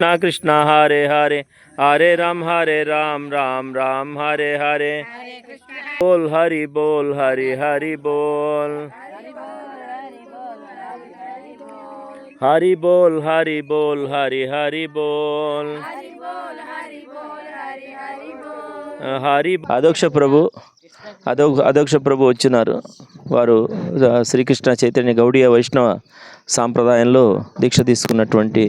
కృష్ణ కృష్ణ హరే హరే హరే రామ హరే రామ రామ రామ హరే హరే। బోల్ హరి బోల్ హరి హరి బోల్। హరి బోల్ హరి బోల్ హరి హరి బోల్। హరి అదోక్ష ప్రభు అదో అదోక్ష ప్రభు వచ్చినారు. వారు శ్రీకృష్ణ చైతన్య గౌడీయ వైష్ణవ సాంప్రదాయంలో దీక్ష తీసుకున్నటువంటి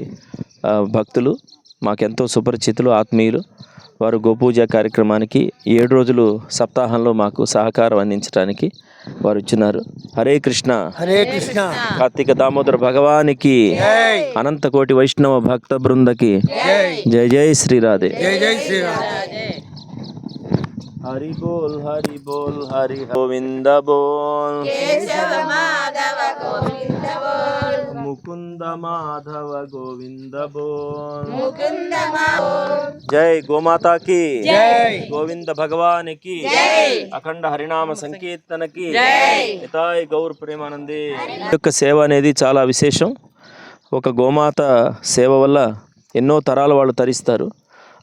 భక్తులు మాకెంతో సుపరిచితులు ఆత్మీయులు. వారు గోపూజ కార్యక్రమానికి ఏడు రోజులు సప్తాహంలో మాకు సహకారం అందించడానికి వారు వచ్చినారు హరే కృష్ణ. హరే కృష్ణ. కార్తీక దామోదర భగవానికి అనంత కోటి వైష్ణవ భక్త బృందకి జై జై శ్రీరాధే జై జై శ్రీరామ్ హరి బోల్ హరి బోల్ హరి గోవింద బోల్. ముకుంద మాధవ గోవింద జై గోమాతా కి గోవింద భగవానికి. అఖండ హరినామ సంకీర్తనకి. హితాయ్ గౌర్ ప్రేమానంది. యొక్క సేవ అనేది చాలా విశేషం. ఒక గోమాత సేవ వల్ల ఎన్నో తరాల వాళ్ళు తరిస్తారు.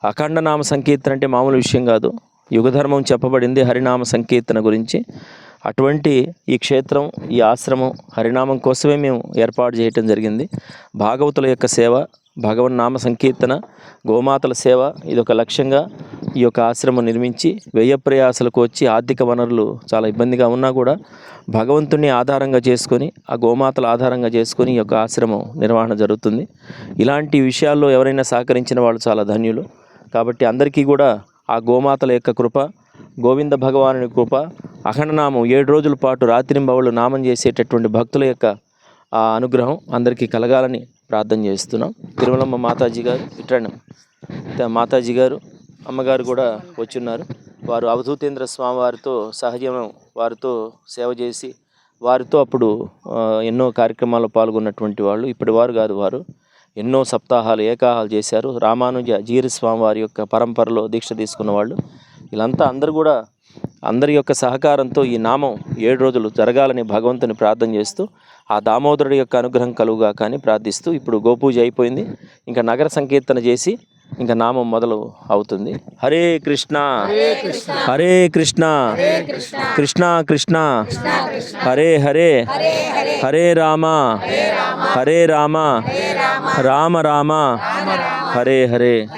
అఖండ నామ సంకీర్తన అంటే మామూలు విషయం కాదు. యుగధర్మం చెప్పబడింది హరినామ సంకీర్తన గురించి. అటువంటి ఈ క్షేత్రం ఈ ఆశ్రమం హరినామం కోసమే మేము ఏర్పాటు చేయటం జరిగింది. భాగవతుల యొక్క సేవ భగవన్ నామ సంకీర్తన గోమాతల సేవ ఇది ఒక లక్ష్యంగా ఈ యొక్క ఆశ్రమం నిర్మించి వ్యయ ప్రయాసలకు వచ్చి ఆర్థిక వనరులు చాలా ఇబ్బందిగా ఉన్నా కూడా భగవంతుని ఆధారంగా చేసుకొని ఆ గోమాతల ఆధారంగా చేసుకొని ఈ యొక్క ఆశ్రమం నిర్వహణ జరుగుతుంది. ఇలాంటి విషయాల్లో ఎవరైనా సహకరించిన వాళ్ళు చాలా ధన్యులు. కాబట్టి అందరికీ కూడా ఆ గోమాతల యొక్క కృప గోవింద భగవానుని కృప అఖండనామం ఏడు రోజుల పాటు రాత్రింబవళ్ళు నామం చేసేటటువంటి భక్తుల యొక్క ఆ అనుగ్రహం అందరికీ కలగాలని ప్రార్థన చేస్తున్నాం. తిరుమలమ్మ మాతాజీ గారు ఇట్రండి. మాతాజీ గారు అమ్మగారు కూడా వచ్చున్నారు. వారు అవధూతేంద్ర స్వామి వారితో సహజం వారితో సేవ చేసి వారితో అప్పుడు ఎన్నో కార్యక్రమాల్లో పాల్గొన్నటువంటి వాళ్ళు. ఇప్పటి వారు కాదు వారు. ఎన్నో సప్తాహాలు ఏకాహాలు చేశారు. రామానుజ జీర స్వామి వారి యొక్క పరంపరలో దీక్ష తీసుకున్న వాళ్ళు. వీళ్ళంతా అందరూ కూడా అందరి యొక్క సహకారంతో ఈ నామం ఏడు రోజులు జరగాలని భగవంతుని ప్రార్థన చేస్తూ ఆ దామోదరుడి యొక్క అనుగ్రహం కలుగుగా కానీ ప్రార్థిస్తూ ఇప్పుడు గోపూజ అయిపోయింది. ఇంకా నగర సంకీర్తన చేసి ఇంకా నామం మొదలు అవుతుంది. హరే కృష్ణ. హరే కృష్ణ. కృష్ణ. కృష్ణ. హరే హరే. హరే రామ. హరే రామ. రామ. రామ. హరే హరే.